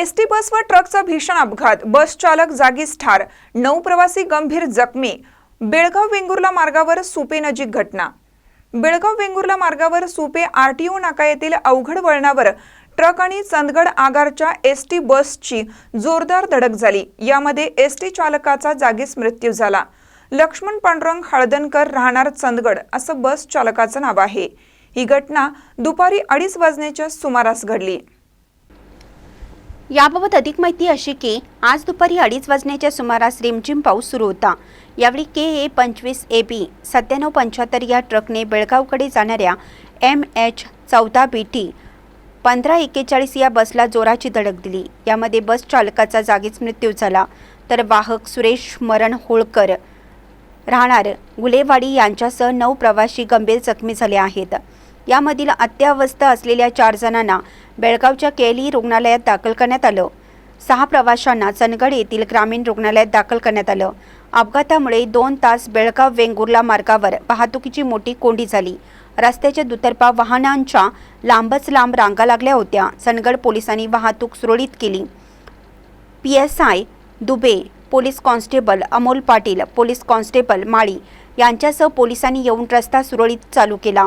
ST bus व ट्रकचा भीषण अपघात. बस चालक जागीच ठार. नऊ प्रवासी गंभीर जखमी. बेळगाव वेंगुर्ला मार्गावर सुपे नजीक घटना. बेळगाव वेंगुर्ला मार्गावर सुपे आरटीओ नाका येथील अवघड वळणावर ट्रक आणि चंदगड आगारच्या एस टी बसची जोरदार धडक झाली. यामध्ये एस टी चालकाचा जागीच मृत्यू झाला. लक्ष्मण पांडुरंग हळदनकर राहणार चंदगड असं बस चालकाचं नाव आहे. ही घटना दुपारी अडीच वाजण्याच्या सुमारास घडली. याबाबत अधिक माहिती अशी की आज दुपारी अडीच वाजण्याच्या सुमारास रिमझिम पाऊस सुरू होता. यावेळी के ए पंचवीस ए बी सत्त्याण्णव पंच्याहत्तर या ट्रकने बेळगावकडे जाणाऱ्या एम एच चौदा बी टी पंधरा एक्केचाळीस या बसला जोराची धडक दिली. यामध्ये बस चालकाचा जागीच मृत्यू झाला. तर वाहक सुरेश मरण होळकर राहणार गुलेवाडी यांच्यासह नऊ प्रवासी गंभीर जखमी झाले आहेत. यामधील अत्यावस्था असलेल्या चार जणांना बेळगावच्या केली रुग्णालयात दाखल करण्यात आलं. सहा प्रवाशांना चंदगड येथील ग्रामीण रुग्णालयात दाखल करण्यात आलं. अपघातामुळे दोन तास बेळगाव वेंगुर्ला मार्गावर वाहतुकीची मोठी कोंडी झाली. रस्त्याच्या दुतर्फा वाहनांच्या लांबच लांब रांगा लागल्या होत्या. चंदगड पोलिसांनी वाहतूक सुरळीत केली. P S I Dubey police constable Amol Patil police constable Mali यांच्यासह पोलिसांनी येऊन रस्ता सुरळीत चालू केला.